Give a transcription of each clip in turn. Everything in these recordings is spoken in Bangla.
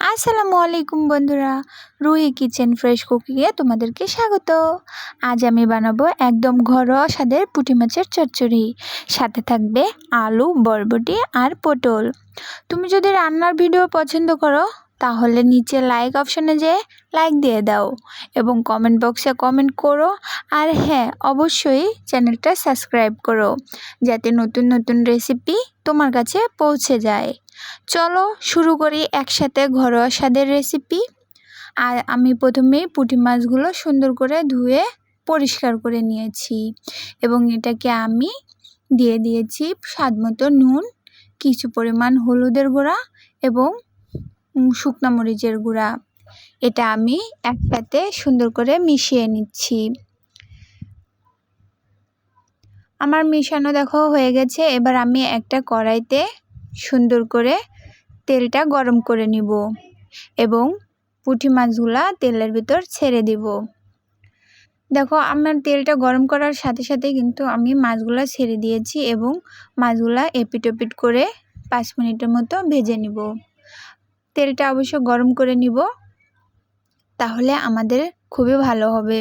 আসসালামু আলাইকুম বন্ধুরা। রুহি কিচেন ফ্রেশ কুকিংয়ে তোমাদেরকে স্বাগত। আজ আমি বানাবো একদম ঘরোয়া স্বাদের পুঁটি মাছের চচ্চড়ি। সাথে থাকবে আলু, বরবটি আর পটল। তুমি যদি রান্নার ভিডিও পছন্দ করো তাহলে নিচে লাইক অপশানে যেয়ে লাইক দিয়ে দাও এবং কমেন্ট বক্সে কমেন্ট করো। আর হ্যাঁ অবশ্যই চ্যানেলটা সাবস্ক্রাইব করো যাতে নতুন নতুন রেসিপি তোমার কাছে পৌঁছে যায়। চলো শুরু করি একসাথে ঘরোয়া স্বাদের রেসিপি আর আমি প্রথমেই পুঁটি মাছগুলো সুন্দর করে ধুয়ে পরিষ্কার করে নিয়েছি এবং এটাকে আমি দিয়ে দিয়েছি স্বাদ মতো নুন, কিছু পরিমাণ হলুদের গুঁড়া এবং শুকনো মরিচের গুঁড়া। এটা আমি একসাথে সুন্দর করে মিশিয়ে নিচ্ছি। আমার মিশানো দেখো হয়ে গেছে। এবার আমি একটা কড়াইতে সুন্দর করে তেলটা গরম করে নিব এবং পুঁটি মাছগুলা তেলের ভিতর ছেড়ে দিব। দেখো, আমার তেলটা গরম করার সাথে সাথে কিন্তু আমি মাছগুলা ছেড়ে দিয়েছি এবং মাছগুলা এপিট ওপিট করে পাঁচ মিনিটের মতো ভেজে নিব। তেলটা অবশ্য গরম করে নিব, তাহলে আমাদের খুবই ভালো হবে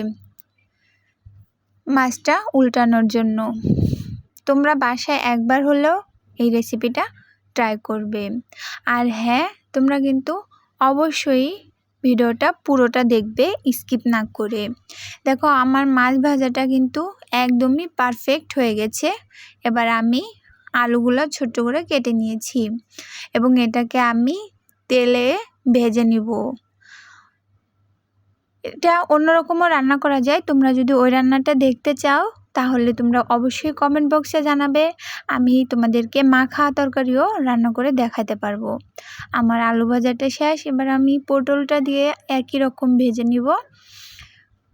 মাছটা উল্টানোর জন্য। তোমরা বাসায় একবার হলেও এই রেসিপিটা ট্রাই করবে। আর হ্যাঁ তোমরা কিন্তু অবশ্যই ভিডিওটা পুরোটা দেখবে, স্কিপ না করে। দেখো, আমার মাছ ভাজাটা কিন্তু একদমই পারফেক্ট হয়ে গেছে। এবার আমি আলুগুলো ছোট করে কেটে নিয়েছি এবং এটাকে আমি তেলে ভেজে নিব। এটা অন্যরকমও রান্না করা যায়। তোমরা যদি ওই রান্নাটা দেখতে চাও, তাহলে তোমরা অবশ্যই কমেন্ট বক্সে জানাবে। আমি তোমাদেরকে মাখা তরকারিও রান্না করে দেখাতে পারব। আমার আলু ভাজাটা শেষ। এবার আমি পটলটা দিয়ে একই রকম ভেজে নিব।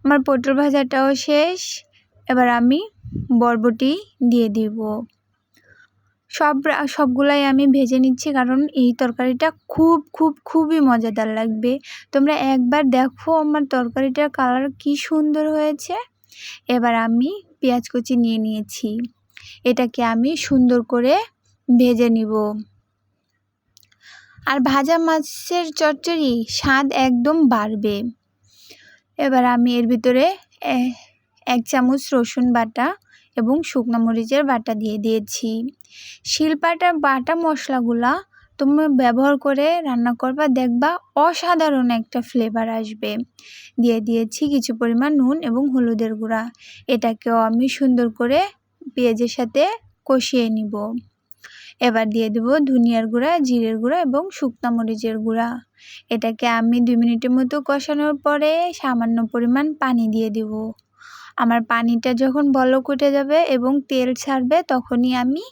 আমার পটল ভাজাটাও শেষ। এবার আমি বরবটি দিয়ে দিব। সব সবগুলাই আমি ভেজে নিচ্ছি কারণ এই তরকারিটা খুব খুব, খুবই মজাদার লাগবে। তোমরা একবার দেখো আমার তরকারিটার কালার কি সুন্দর হয়েছে। এবার আমি পেঁয়াজ কুচি নিয়ে নিয়েছি। এটাকে আমি সুন্দর করে ভেজে নিব। আর ভাজা মাছের চচ্চড়ি স্বাদ একদম বাড়বে। এবার আমি এর ভিতরে এক চামচ রসুন বাটা এবং শুকনো মরিচের বাটা দিয়ে দিয়েছি। শিলপাটার বাটা মশলাগুলা তুমি ব্যবহার করে রান্না করবা, দেখবা অসাধারণ একটা ফ্লেভার আসবে। দিয়ে দিয়েছি কিছু পরিমাণ নুন এবং হলুদের গুঁড়া। এটাকেও আমি সুন্দর করে পেঁয়াজের সাথে কষিয়ে নিব। এবার দিয়ে দেব ধনিয়ার গুঁড়া, জিরের গুঁড়া এবং শুকনো মরিচের গুঁড়া। এটাকে আমি দুই মিনিটের মতো কষানোর পরে সামান্য পরিমাণ পানি দিয়ে দেব। আমার পানিটা যখন বলক উঠে যাবে এবং তেল ছাড়বে, তখনই আমি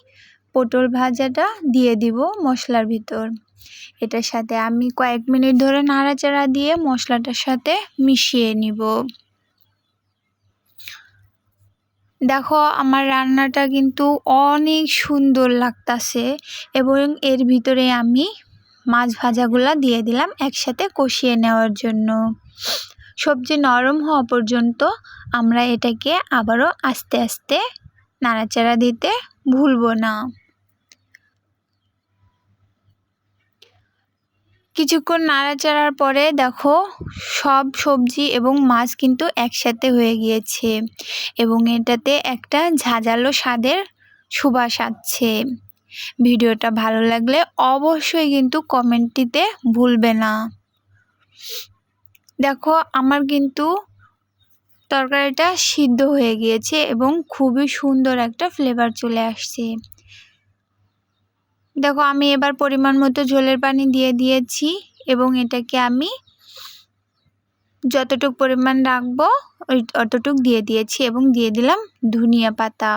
পটল ভাজাটা দিয়ে দিব মশলার ভিতর। এটার সাথে আমি কয়েক মিনিট ধরে নাড়াচাড়া দিয়ে মশলাটার সাথে মিশিয়ে নিব। দেখো, আমার রান্নাটা কিন্তু অনেক সুন্দর লাগতাছে এবং এর ভিতরে আমি মাছ ভাজাগুলা দিয়ে দিলাম একসাথে কষিয়ে নেওয়ার জন্য। সবজি নরম হওয়া পর্যন্ত আমরা এটাকে আবারও আস্তে আস্তে নাড়াচাড়া দিতে ভুলব না। কিছুক্ষণ নাড়াচাড়ার পরে দেখো সব সবজি এবং মাছ কিন্তু একসাথে হয়ে গিয়েছে এবং এটাতে একটা ঝাঁঝালো স্বাদের সুবাস আছে। ভিডিওটা ভালো লাগলে অবশ্যই কিন্তু কমেন্ট দিতে ভুলবে না। দেখো, আমার কিন্তু তরকারিটা সিদ্ধ হয়ে গিয়েছে এবং খুবই সুন্দর একটা ফ্লেভার চলে আসছে। দেখো, আমি এবার পরিমাণ মতো ঝোলের পানি দিয়ে দিয়েছি এবং এটাকে আমি যতটুক পরিমাণ রাখব, ওই অতটুক দিয়ে দিয়েছি এবং দিয়ে দিলাম ধনিয়া পাতা।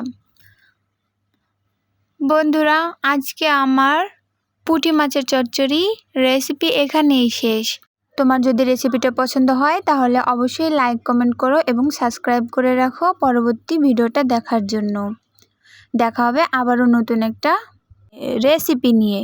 বন্ধুরা, আজকে আমার পুঁটি মাছের চচ্চড়ি রেসিপি এখানেই শেষ। তোমার যদি রেসিপিটা পছন্দ হয়, তাহলে অবশ্যই লাইক কমেন্ট করো এবং সাবস্ক্রাইব করে রাখো পরবর্তী ভিডিওটা দেখার জন্য। দেখা হবে আবারও নতুন একটা রেসিপি নিয়ে।